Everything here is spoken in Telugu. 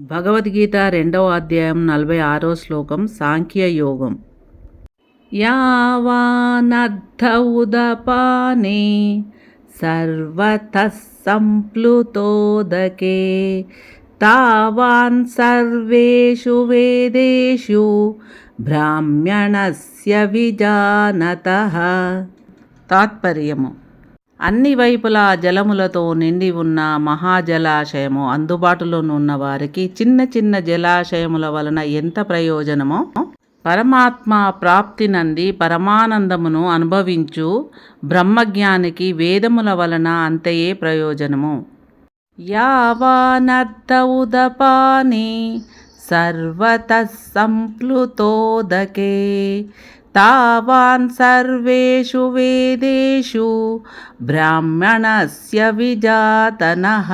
భగవద్గీత రెండవ అధ్యాయం నలభై ఆరో శ్లోకం సాంఖ్య యోగం. యావానర్థ ఉదపానే సర్వత సంప్లుతోదకే తావాన్ సర్వేషు వేదేషు బ్రాహ్మణస్య విజానత. తాత్పర్యము. అన్ని వైపులా జలములతో నిండి ఉన్న మహాజలాశయము అందుబాటులో ఉన్న వారికి చిన్న చిన్న జలాశయముల వలన ఎంత ప్రయోజనమో పరమాత్మ ప్రాప్తి నంది పరమానందమును అనుభవించు బ్రహ్మజ్ఞానికి వేదముల వలన అంతయే ప్రయోజనము. యావానర్థ ఉదపాని सर्वतः सम्प्लुतोदके तावान् सर्वेषु वेदेषु ब्राह्मणस्य विजातनः।